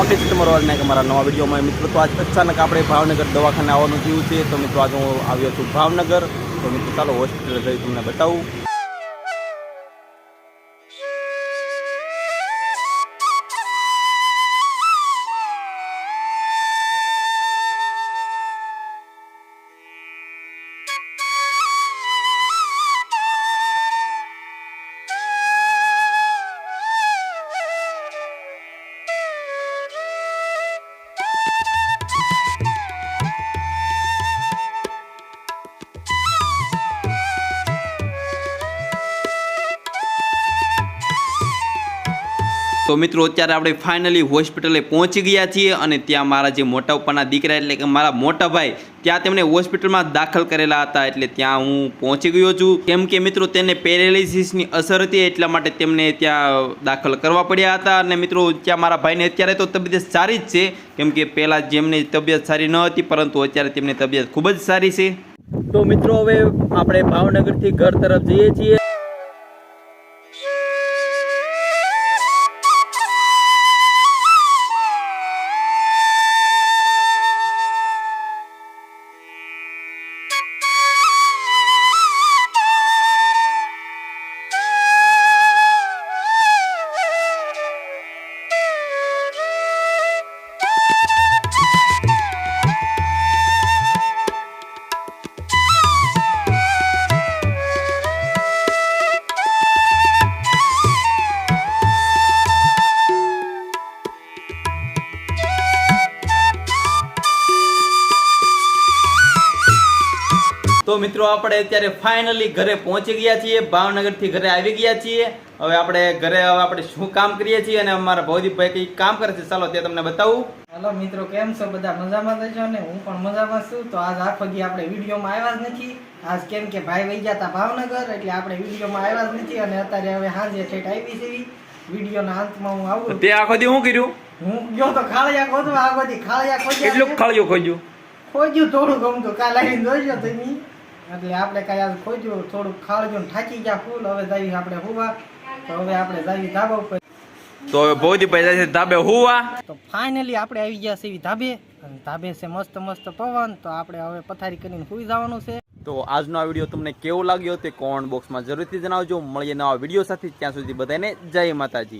સ્વાગત છે તમારો આજના એક અમારા નવા વિડીયોમાં. મિત્રો, તો આજ અચાનક આપણે ભાવનગર દવાખાને આવવાનું થયું છે. તો મિત્રો, આજે હું આવ્યો છું ભાવનગર. તો મિત્રો, ચાલો હોસ્પિટલ જઈ તમને બતાવું. તો મિત્રો, અત્યારે આપણે ફાઇનલી હોસ્પિટલે પહોંચી ગયા છીએ અને ત્યાં મારા જે મોટા ઉપરના દીકરા એટલે કે મારા મોટા ભાઈ, ત્યાં તેમણે હોસ્પિટલમાં દાખલ કરેલા હતા એટલે ત્યાં હું પહોંચી ગયો છું. કેમ કે મિત્રો, તેને પેરેલિસિસની અસર હતી એટલા માટે તેમને ત્યાં દાખલ કરવા પડ્યા હતા. અને મિત્રો, ત્યાં મારા ભાઈને અત્યારે તો તબિયત સારી જ છે. કેમ કે પહેલાં જેમની તબિયત સારી ન હતી, પરંતુ અત્યારે તેમની તબિયત ખૂબ જ સારી છે. તો મિત્રો, હવે આપણે ભાવનગરથી ઘર તરફ જઈએ છીએ. તો મિત્રો આપણે અત્યારે ફાઇનલી ઘરે પહોંચી ગયા છીએ. ભાવનગરથી ઘરે આવી ગયા છીએ. હવે આપણે ઘરે હવે આપણે શું કામ કરીએ છીએ અને અમારા ભવદીપભાઈ કઈ કામ કરે છે? ચાલો તે તમને બતાવું. હેલો મિત્રો કેમ છો? બધા મજામાં છો ને? હું પણ મજામાં છું. તો આજ આખો દી આપણે વિડીયોમાં આવ્યા જ નથી. આજ કેમ કે ભાઈ વહી ગયા હતા ભાવનગર એટલે આપણે વિડીયોમાં આવ્યા જ નથી અને અત્યારે હવે સાંજે ઠેઠ આવી છે. એવી વિડીયોના અંતમાં હું આવું. તે આખો દી હું કર્યું? હું ગયો તો ખાળિયા ખોદવા આખો દી ખાળિયા ખોદ્યા કેટલું. ખળ્યું ખોજ્યું ખોજ્યું થોડું ગમતું કાલ આવીને જોઈજો તમે. એટલે આપણે કઈ આજ ખોજ્યું થોડુંક ખાળજું થાકી ગયા ફૂલ હવે જઈએ આપણે હુવા. તો હવે આપણે જઈએ ધાબા ઉપર. તો હવે જાય છે ધાબે હુવા. તો ફાઇનલી આપણે આવી ગયા છે ધાબે. અને ધાબે છે મસ્ત મસ્ત પવન. તો આપણે હવે પથારી કરીને સુઈ જવાનું છે. તો આજનો આ વીડિયો તમને કેવો લાગ્યો તે કોમેન્ટ બોક્સમાં જરૂરથી જણાવજો. મળીએ નવા વીડિયો સાથે. ત્યાં સુધી બધાને જય માતાજી.